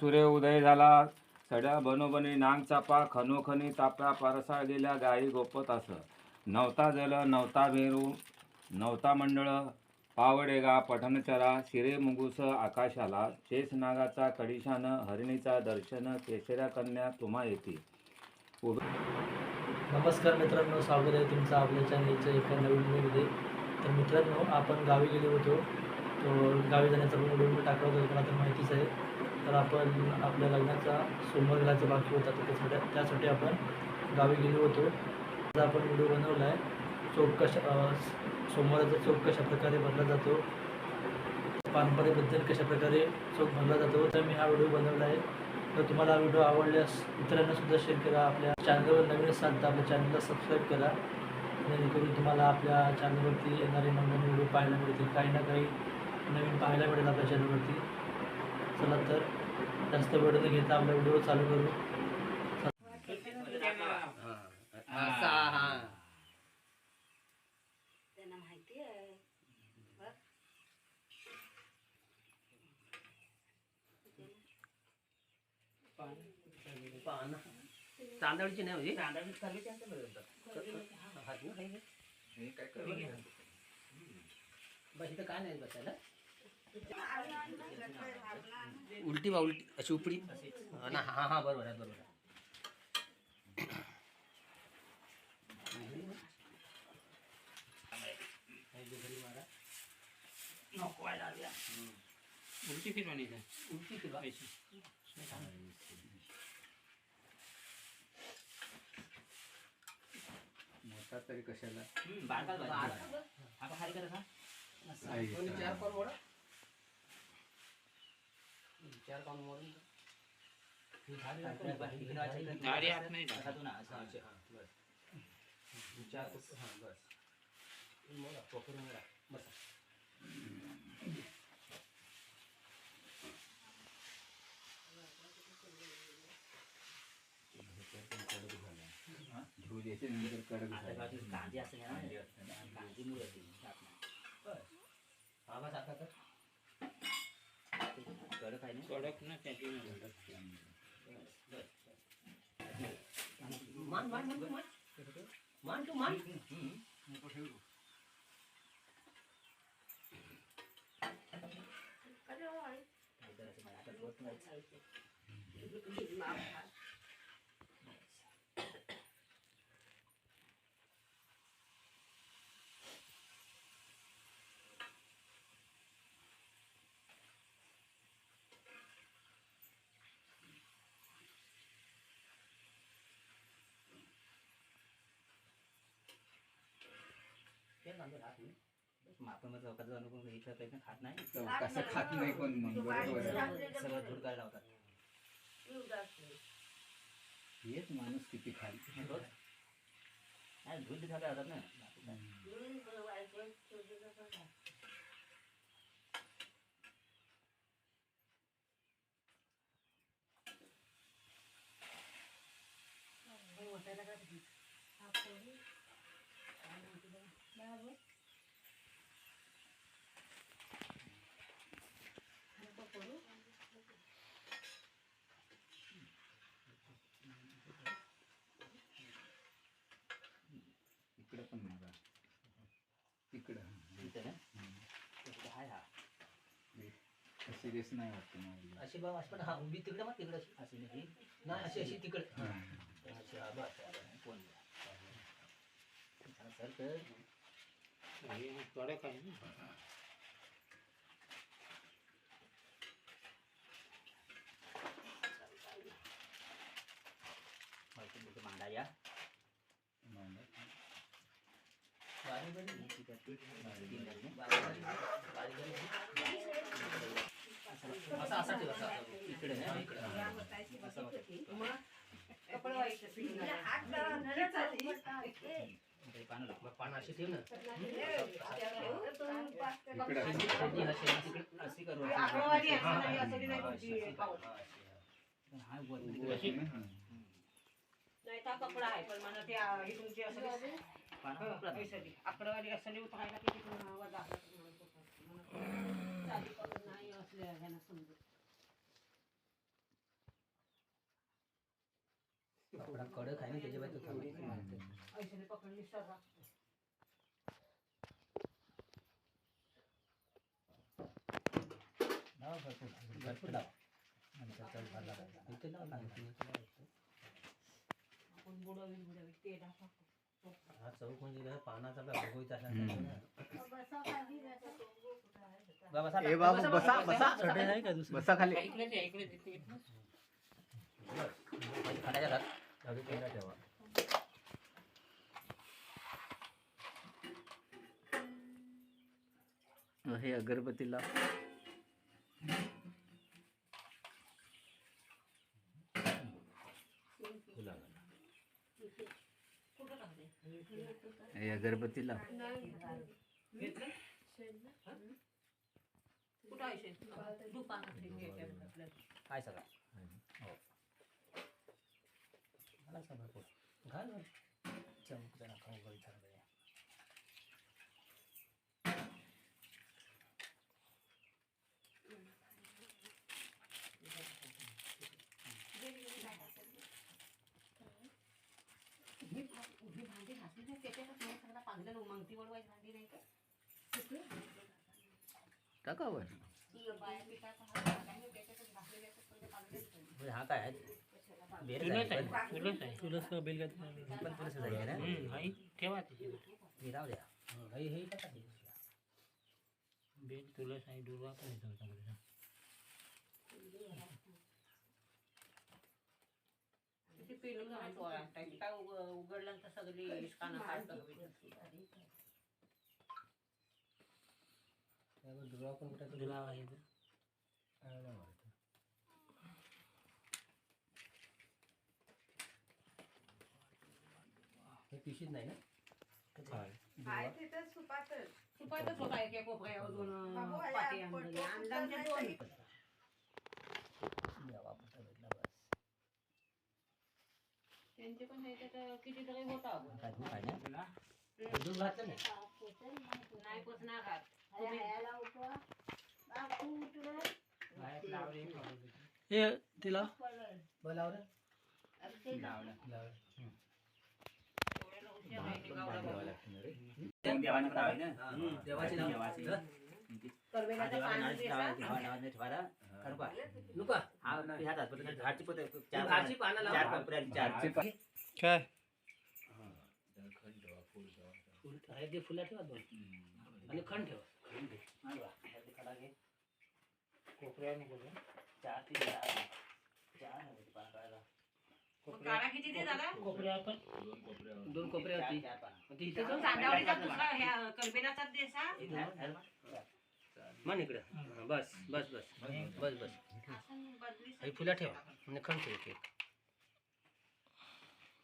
सूर्य उदय झाला. सड्या बनोबनी नांग चापा खनोखनी तापा पारसा गेल्या गायी गोपत अस. नवता जल नवता भेरू नवता मंडळ पावडेगा पठणचरा शिरे मुंगूस आकाशाला. शेष नागाचा कडिशान हरिणीचा दर्शन केशऱ्या कन्या तुम्हा येते. नमस्कार मित्रांनो स्वागत आहे तुमचं आपल्या चॅनलच्या एका नवीन व्हिडिओमध्ये तर मित्रांनो आपण गावी गेलो होतो. तो गावी जाण्याचा पण व्हिडिओ टाकला होता तुम्हाला तर माहितीच आहे. तर आपण आपल्या लग्नाचा सोमवार घालायचा बाकी होता तर त्यासाठी त्यासाठी आपण गावी गेलो होतो. तर आपण व्हिडिओ बनवला आहे चौक कशा सोमवाराचा चौक कशा प्रकारे भरला जातो? पारंपरेबद्दल कशा प्रकारे चौक भरला जातो? तर मी हा व्हिडिओ बनवला आहे तर तुम्हाला हा व्हिडिओ आवडल्यास इतरांना सुद्धा शेअर करा. आपल्या चॅनलवर नवीन असाल तर आपल्या चॅनलला सबस्क्राईब करा. जेणेकरून तुम्हाला आपल्या चॅनलवरती येणारे नवीन व्हिडिओ पाहायला मिळतील. काही ना काही नवीन पाहायला मिळेल आपल्या चॅनलवरती चला तर जास्त वेळ न घेता आपला व्हिडिओ चालू करू. त्यांना तांदळाची नाही हो काय नाही बसायला? उलटी बा उलटी. अशी उपडी. हा ना हा हा बरोबर आहे बरोबर आहे. उलटी फिरवानी उलटी फिरवा. मोठा तरी कशाला? आता खाली करा का आई. कोणी चार पाऊल मोडा चार पाऊल मोडून ही झाडी दाखव ना, ही फिरवायची इकडे. झाडी आतमध्ये टाक. असा तू ना, असं, असे, हा, बस. चार पाऊल, हा, बस. मोडा, पकडून मोडा, बसा. धूळ याच्या नंतर कडक आता झाला. बाजूला कांदे असं घ्या ना, कांदे मुळे येते, टाक ना. बस. हा, बस आता कर. कडक आहे ना? कडक ना त्याची नाही. बस, बस, बस. मान मान मान तू मान मान तू मान जरासं मान. आता बोट नाही. ते तांदूळ हात नाही. मग आपण मग चौकात जाऊन कोण इथं काही ना खात नाही तर कसं खात नाही कोण मग बरोबर आहे. सगळं धूर करायला होतात हेच माणूस किती खाली रोज नाही धूर दिसायला होतात ना इकडं पण मागा. इकडं. इथं हाय हा. सिरियस नाही वाटतं मला अशी बाब अशी पण हा उभी तिकडे मग तिकडे अशी. अशी नाही. नाही अशी अशी तिकडे. हा. अशी हा बस कोण सर तर हे कडक आहे ना माहिती बोलतो मांडा या मांडा. बारी बारी ठीक आहे तीन झाली ना? बारी बारी बारी असं असं असं ठेव पानं लाव. पानं अशी ठेव ना अशी करू. आकडेवारी आहे, हा, हा, असं नाही, हा, नाही हा, कुठची अशी, अशी. पाऊल. हा, अशी. हा वर अशी ना? हा. नाही तर कपडा आहे पण मला ते आ, हे तुमचे असं पानं कपडा हं, पैसे दे. आकडेवारी असं नाही उतरायला किती पण वजा करून नाही असल्या ह्यानं समजत थोडा कडक आहे ना त्याच्या बाहेर तो थांबेल मारते. लावा भरपूर भरपूर लावा. नंतर चल भरला पाहिजे. इथे लावा आणखी इथे लावा इथे. आपण बुडवी बुडवी ते टाकतो हा चौक म्हणजे पानाचा आपला भोगोईचा असा बसा बसा. बसा. बसा खाली इकडेच आहे, इकडेच आहे, इकडेच. म्हणजे खाण्याच्या ठेवा हे अगरबत्तीला. हे अगरबत्तीला. काय सगळा हो घाला सगळं पुढं. घाल घाल. चमक जरा खाऊ गळी चांगलं आहे. ही ही भांडी घासली नाही त्याच्यातच मला सगळा पांघरेला उमंगती वळवायची भांडी नाही का टाकावर ती बाया पिठाचा हात टाकायला त्याच्यातच घासलेले असतात, पण ते पांघरेच नाही. हा काय आहे बेरच तुलाच आहे आहे, पण. तुलाच आहे. तुलाच का बेल घातली ही पण तुळसच आहे ना हम्म, हाई, ठेवा त्याच्यावर. हे राहू द्या हं, हे हे टाका हे. बेल तुलाच आहे, दुर्वा पण येतो चांगला. ते पेलून घालायचं वळा. टाकी काय उघ- उघडल्यानंतर सगळी इस्कानं काढतं हवेत. त्यावर दुर्वा पण कुठे दुर्वा आहे इथं. हे पिशीत नाही ना? सुपातच. होता एक एक कोपऱ्यावर दोन पाटी आणलेली. आणलं आमच्या दोन. द्या, वापरता भेटला बस. त्यांचे पण ह्याच्यात कितीतरी होता अगं. काय तू काय ना दूध घातलं नाही? नाही पोचणार घात. हे तिला? बोलाव रे लावलं एवढ्याला उशीर नाही ते गावडा बघ. देवाची नाव करवेलाचं पाणी द्यायचं. झाडची पानं लावा. काय? फुलं ठेवा दोन आणि खण ठेवा खडा चार चार आहे ते पानं काढायला. मग काढा किती ते दादा? कोपऱ्यावर पण दोन कोपरे होती. मग ती इथे जाऊन चांदावडीचा दुसरा ह्या करवेलाचा देसा मन इकडं. हा, बस बस बस. बस बस. बदली ही फुलं ठेवा. म्हणजे खण ठेव एक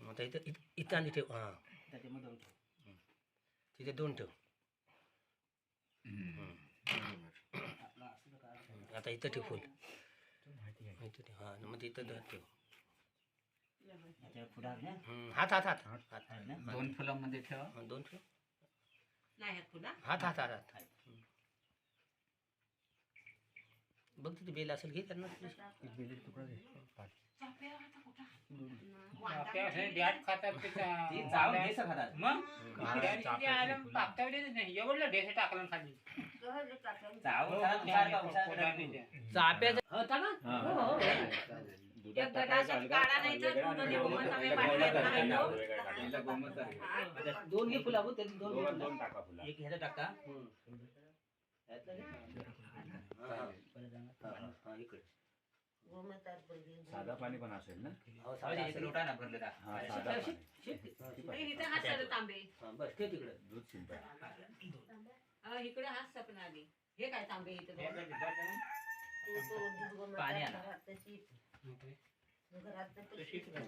मग आता इथं इथं- इथं आणि ठेव. हां. हं. तिथे दोन ठेव. आता इथं ठेव फुल. इथं ठेव. हां मग इथं दोन ठेव. हात हात हात हात हात दोन फुलांमध्ये ठेवा हां, दोन ठेव नाही आहेत फुला हात हात हात हात हं. बघ तिथे बेल असेल घे त्यांना आपल्या असं द्यात खातात त्याच्या. मग त्याने किती आलं, टाकता येतच नाही. एवढलं ढेसे टाकलं खाली. चाप्याचं टाका. एक गडासात काढा नाही तर दूध आणि गोमूत्र आम्ही बाटल्यात घालायचो. पहिला गोमूत्र आहे. दोन घे फुला त्याचे दोन घे दोन फुलं. टाका फुला एक ह्याचा टाका. ह्यातलं घे. हा, हा, हा, इकडे. साधा पाणी पण असेल ना? हो, लोटा ना भरलेला. हा साधा पाणी. इथं हात सर तांबे. हा, बस ठेव तिकडे. दूध शिंपा अं, इकडे हात सपना आली हे काय तांबे इथं? दोन? पाणी आणा. ओके.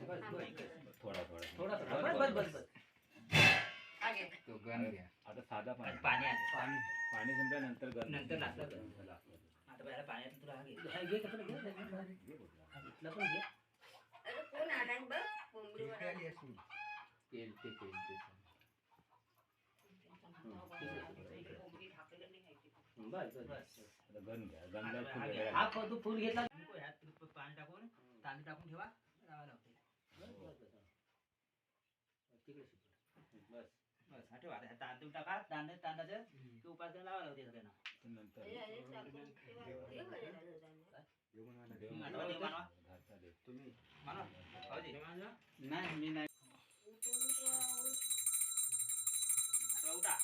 थोडा थोडा थोडा बस बस बस बस हा घे. तो गण घ्या आता साधा पाणी पाणी आण पाणी पाणी संपल्यानंतर गरम नंतर लागतं गरम. नंतर लागतं. आता पहिला पाण्यात तुला हा घे हा, घे कपडे घे हा, इथला पण घे तेल ते तेल ते कोंबडी ढाकलं नाही घ्यायची. बस बस बस आता गण घ्या गणला फुल हा, वेगळा हा फ- तू फुल घेतला ह्यात पाणी टाकून तांदूळ टाकून ठेवा लावा लावते बस, बस, बस. तिकडे शिकव बस बस हा ठेवा आता तांदूळ टाका तांदूळ तांदळाचं तू उपासना लावा लावते सगळ्यांना मानवा देव मानवा मानवा भाऊजी. नाही मी नाही आता उठा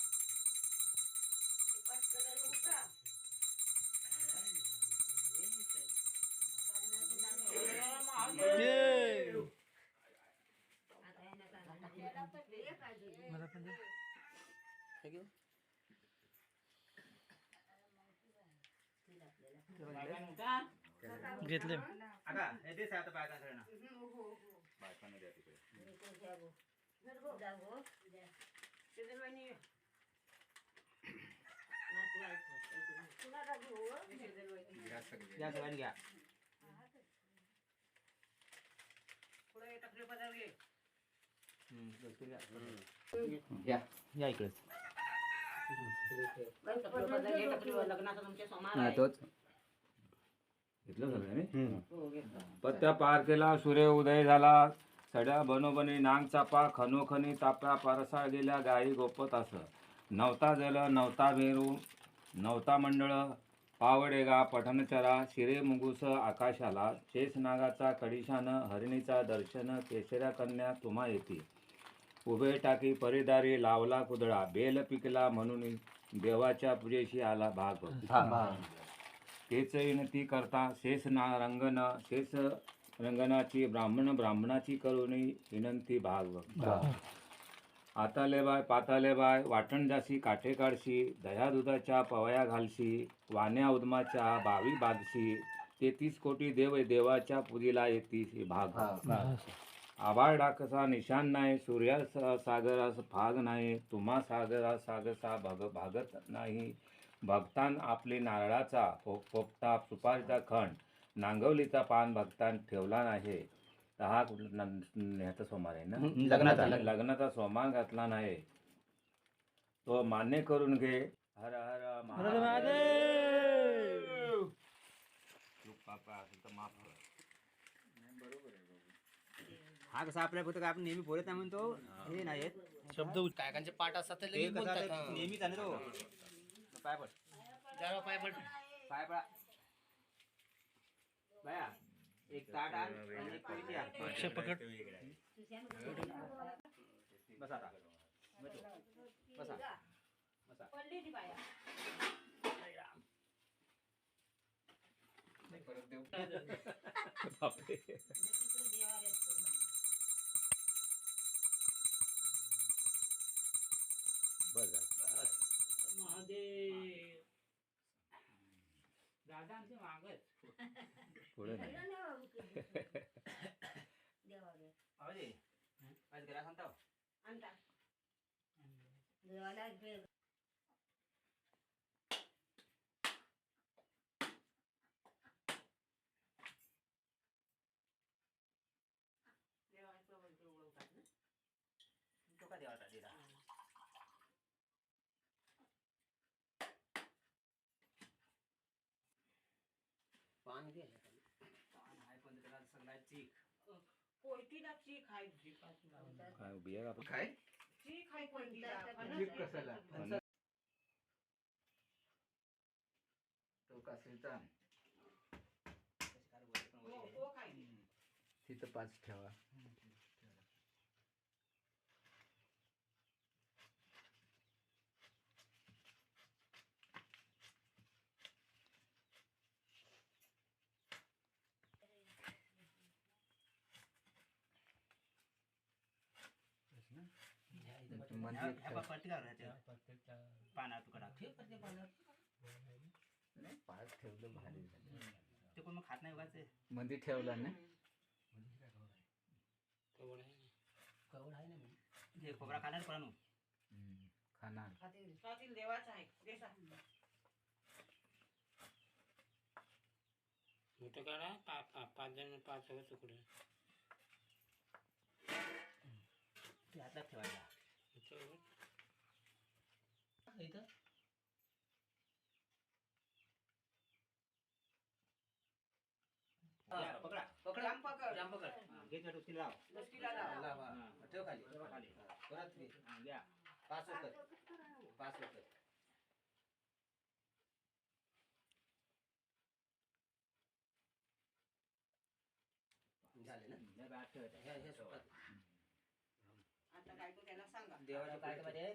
मला पण दे. हे. घेतले हे घ्या. या या इकडे. तोच. घेतलं सगळ्यांनी पत्त्या पार केला सूर्य उदय झाला. सड्या बनोबनी नांग चापा खनोखनी तापा पारसा गेल्या गायी गोपत अस. नवता जल नवता भेरू नवता मंडळ. पावडेगा पठणचरा शिरे मुंगूस आकाशाला. शेष नागाचा कडिशान हरिणीचा दर्शन केशऱ्या कन्या तुम्हा येते. उभे टाकी परिदारी लावला कुदळा बेल पिकला म्हणून देवाच्या पूजेशी आला भाग. तेच विनंती करता शेष ना रंगन शेष रंगनाची ब्राह्मण ब्राह्मणाची करुणी विनंती भाग. आताले बाय पाताले बाय वाटण जाशी काठे काढशी दह्या दुधाच्या पवया घालशी वाण्या उदमाच्या बावी बागशी तेहतीस कोटी देव देवाच्या पूजेला येतीस भाग. आभाळ डाकसा निशान नाही सूर्यास सागरास भाग नाही तुम्हा सागरा सागसा भाग भागत नाही. भक्तान आपली नारळाचा पो- पोपटा सुपारीचा खंड नांगवलीचा पान भक्तान ठेवला नाही. हा कुठला ह्याचा सोमार आहे ना? लग्नाचा. लग्नाचा सोमार घातला नाही. तो मान्य करून घे. हर हर महादेव! हा कसा आपल्या फक्त आपण नेहमी बोलत नाही म्हणतो हे नाही आहेत. शब्द उच्च- काकांचे पाठ असतात ते ते लगेच कसं बोलतात. आता नेहमीच आहे ना तो पाय पड जरा पाय पड. पाय पडा बाया एक ताट आण आणि एक पोळी द्या. अक्षय पकड बसा आता बसा बसा पडली ती बाया. परत देऊ बापरे. दादा आमचे मागच पुढे नाही देवाला. भाऊजी आज घरा सांगता आणता. देवाला पान घे. पान आहे पण त्याला सगळा चीक पोयतीला चीक आहे जीपासून. काय बिया का आपण? काय चीक आहे कशाला? फणस. तो काय. तिथं पाच ठेवा मंदिर ह्या- ह्या पट्टी घाल ह्याच्या. पाना तुकडा ठेव पण ते पानावर. नाही पाच ठेवलं भारी झालं. ते कोण मग खात नाही उगाच? मंदिर ठेवलं ना? हे खोबरा खाणार पण. हम्म, खाणार. खातील. खातील देवाचं आहे. देसा. मोठं काढा पा- पा- पाच जण पाच सगळं तुकडे ते हातात ठेवायला. इथं? पकडा पकडा जाम पकड. जाम पकड हा. घे चटुसकी लाव दसकीला लाव. लावा. हा. ठेव खाली ठेवा खाली. हा, परत घे. हा, द्या पाच वखत पाच वखत झाले ना द्या बॅट ठेवायचं. हे हे सुपात. आता काय तो त्याला सांगा देवाच्या काय पुढे मध्ये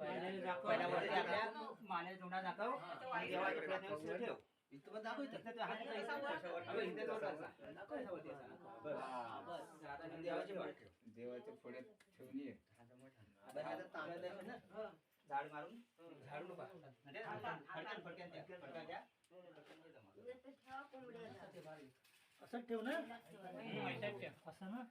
पहिल्या- दाखव. पहिल्या वरती आपल्या आपल्या- मानेला तोंडात दाखव आणि देवाच्या पुढे व्यवस्थित ठेव इथं पण दाखव इथं. इथं तो हात इथं इथं ठेव. अबे, इथे तो असा. दाखव ह्याच्या वरती असा. बस. बस. आता मी देवाच्या पुढे. ठेवून ये. झाड मारून. झाडू नका. म्हणजे फडक्यान द्या. असं ठेव ना. असं ना.